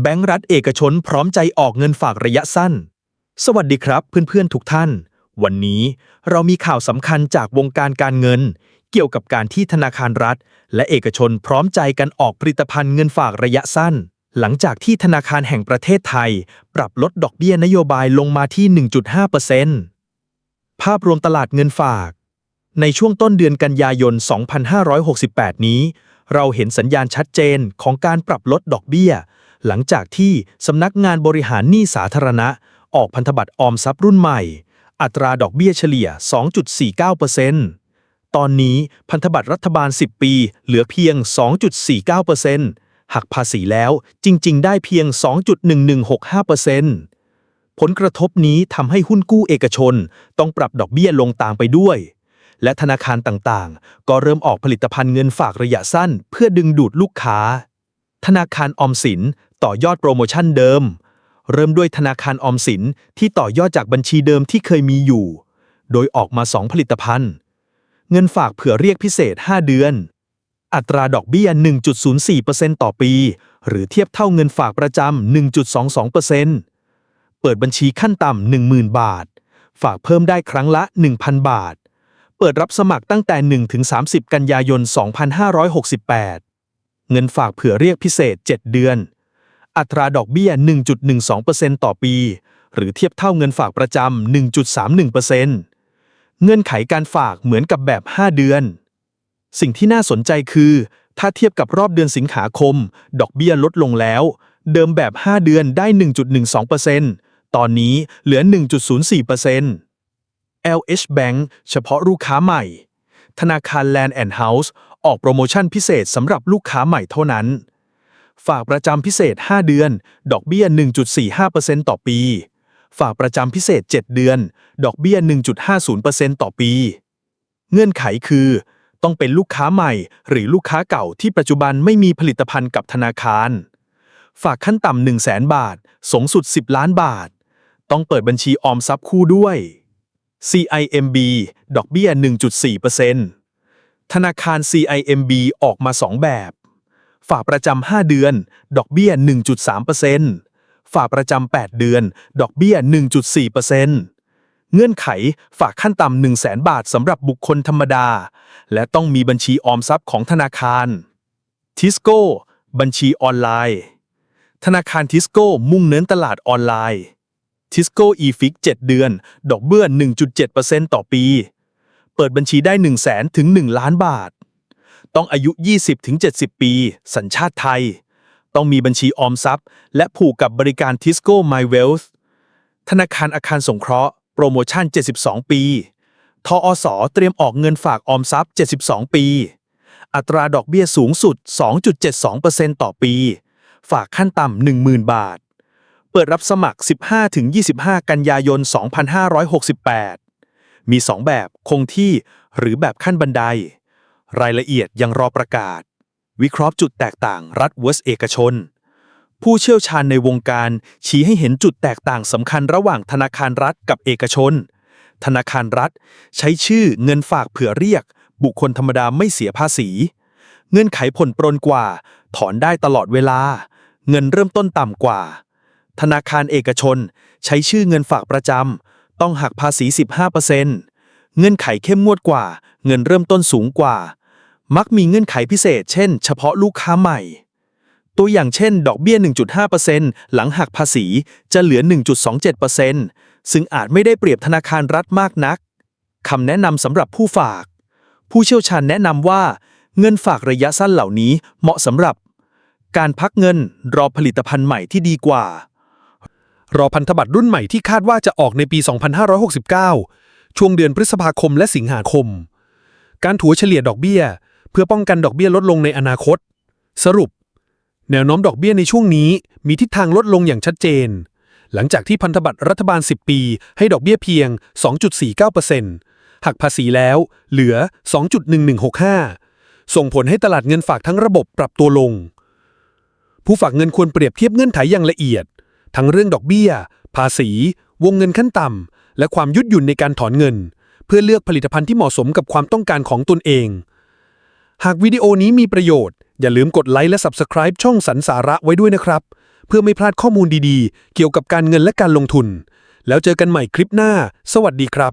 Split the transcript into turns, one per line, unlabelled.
แบงก์รัฐเอกชนพร้อมใจออกเงินฝากระยะสั้น สวัสดีครับเพื่อนๆทุกท่าน วันนี้เรามีข่าวสำคัญจากวงการการเงิน เกี่ยวกับการที่ธนาคารรัฐ และเอกชนพร้อมใจกันออกผลิตภัณฑ์เงินฝากระยะสั้น หลังจากที่ธนาคารแห่งประเทศไทย ปรับลดดอกเบี้ยนโยบายลงมาที่ 1.5%ภาพรวมตลาดเงินฝาก ในช่วงต้นเดือนกันยายน 2568 นี้ เราเห็นสัญญาณชัดเจนของการปรับลดดอกเบี้ย หลังจากที่สำนักงานบริหารหนี้สาธารณะ ออกพันธบัตรออมทรัพย์รุ่นใหม่ อัตราดอกเบี้ยเฉลี่ย 2.49%ตอนนี้พันธบัตรรัฐบาล 10 ปี เหลือเพียง 2.49%หักภาษีแล้วจริง ๆ ได้เพียง 2.1165%ผลกระทบนี้ทำให้หุ้นกู้เอกชนต้องปรับดอกเบี้ยลงตามไปด้วย และธนาคารต่างๆ ก็เริ่มออกผลิตภัณฑ์เงินฝากระยะสั้น เพื่อดึงดูดลูกค้า ธนาคารออมสินต่อยอดโปรโมชั่นเดิม เริ่มด้วยธนาคารออมสินที่ต่อยอดจากบัญชีเดิมที่เคยมีอยู่ โดยออกมา 2 ผลิตภัณฑ์ เงินฝากเผื่อเรียกพิเศษ 5 เดือน อัตราดอกเบี้ย 1.04%ต่อปี หรือเทียบเท่าเงินฝากประจำ 1.22%เปิดบัญชีขั้นต่ำ10,000 บาท ฝากเพิ่มได้ครั้งละ 1,000 บาท เปิดรับสมัครตั้งแต่ 1-30 กันยายน 2568 เงินฝากเผื่อเรียกพิเศษ 7 เดือน อัตราดอกเบี้ย 1.12%ต่อปี หรือเทียบเท่าเงินฝากประจำ 1.31%เงื่อนไขการฝากเหมือนกับแบบ 5 เดือน สิ่งที่น่าสนใจคือ ถ้าเทียบกับรอบเดือนสิงหาคม ดอกเบี้ยลดลงแล้ว เดิมแบบ 5 เดือนได้ 1.12%ตอนนี้เหลือ 1.04% LH Bank เฉพาะลูกค้าใหม่ ธนาคาร Land and House ออกโปรโมชั่นพิเศษสำหรับลูกค้าใหม่เท่านั้น ฝากประจำพิเศษ 5 เดือน ดอกเบี้ย 1.45%ต่อปี ฝากประจำพิเศษ 7 เดือน ดอกเบี้ย 1.50%ต่อปี เงื่อนไขคือ ต้องเป็นลูกค้าใหม่ หรือลูกค้าเก่าที่ปัจจุบันไม่มีผลิตภัณฑ์กับธนาคาร ฝากขั้นต่ำ1 0 0 0 0 0 บาท สูงสุด 10 ล้านบาท ต้องเปิดบัญชีออมทรัพย์คู่ด้วย CIMB ดอกเบี้ย 1.4%ธนาคาร CIMB ออกมา 2 แบบ ฝากประจำ 5 เดือน ดอกเบี้ย 1.3%ฝากประจำ 8 เดือน ดอกเบี้ย 1.4%เงื่อนไขฝากขั้นต่ำ1 0 0 0 0 0 บาทสำหรับบุคคลธรรมดา และต้องมีบัญชีออมทรัพย์ของธนาคารทิสโก้บัญชีออนไลน์ ธนาคารทิสโก้มุ่งเน้นตลาดออนไลน์ ทิสโก้ e-fix 7 เดือน ดอกเบี้ย 1.7%ต่อปี เปิดบัญชีได้ 1 0 0 0 0แถึง 1 ล้านบาท ต้องอายุ 20-70 ปี สัญชาติไทย ต้องมีบัญชีออมทรัพย์ และผูกกับบริการ Tisco My Wealth ธนาคารอาคารสงเคราะห์ โปรโมชั่น 72 ปี ทอสเตรียมออกเงินฝากออมทรัพย์ 72 ปี อัตราดอกเบี้ยสูงสุด 2.72%ต่อปี ฝากขั้นต่ำ 10,000 บาท เปิดรับสมัคร 15-25 กันยายน 2568 มี 2 แบบคงที่หรือแบบขั้นบันได รายละเอียดยังรอประกาศ วิเคราะห์จุดแตกต่างรัฐเวสเอกชน ผู้เชี่ยวชาญในวงการชี้ให้เห็นจุดแตกต่างสำคัญระหว่างธนาคารรัฐกับเอกชน ธนาคารรัฐ ใช้ชื่อเงินฝากเผื่อเรียก บุคคลธรรมดาไม่เสียภาษี เงื่อนไขผ่อนปรนกว่า ถอนได้ตลอดเวลา เงินเริ่มต้นต่ำกว่า ธนาคารเอกชน ใช้ชื่อเงินฝากประจำต้องหักภาษี 15%เงื่อนไขเข้มงวดกว่า เงินเริ่มต้นสูงกว่า มักมีเงื่อนไขพิเศษ เช่น เฉพาะลูกค้าใหม่ ตัวอย่างเช่น ดอกเบี้ย 1.5%หลังหักภาษีจะเหลือ 1.27%ซึ่งอาจไม่ได้เปรียบธนาคารรัฐมากนักคำแนะนำสำหรับผู้ฝาก ผู้เชี่ยวชาญแนะนำว่า เงินฝากระยะสั้นเหล่านี้เหมาะสำหรับ การพักเงินรอผลิตภัณฑ์ใหม่ที่ดีกว่า
รอพันธบัตรรุ่นใหม่ที่คาดว่าจะออกในปี 2569 ช่วงเดือนพฤษภาคมและสิงหาคม การถัวเฉลี่ยดอกเบี้ย เพื่อป้องกันดอกเบี้ยลดลงในอนาคต สรุป แนวโน้มดอกเบี้ยในช่วงนี้มีทิศทางลดลงอย่างชัดเจน หลังจากที่พันธบัตรรัฐบาล 10 ปี ให้ดอกเบี้ยเพียง 2.49%หักภาษีแล้วเหลือ 2.1165 ส่งผลให้ตลาดเงินฝากทั้งระบบปรับตัวลง ผู้ฝากเงินควรเปรียบเทียบเงื่อนไขอย่างละเอียด ทั้งเรื่องดอกเบี้ย ภาษี วงเงินขั้นต่ำ และความยืดหยุ่นในการถอนเงิน เพื่อเลือกผลิตภัณฑ์ที่เหมาะสมกับความต้องการของตนเอง หากวิดีโอนี้มีประโยชน์ อย่าลืมกดไลค์และ Subscribe ช่องสรรสาระไว้ด้วยนะครับ เพื่อไม่พลาดข้อมูลดีๆ เกี่ยวกับการเงินและการลงทุน แล้วเจอกันใหม่คลิปหน้า สวัสดีครับ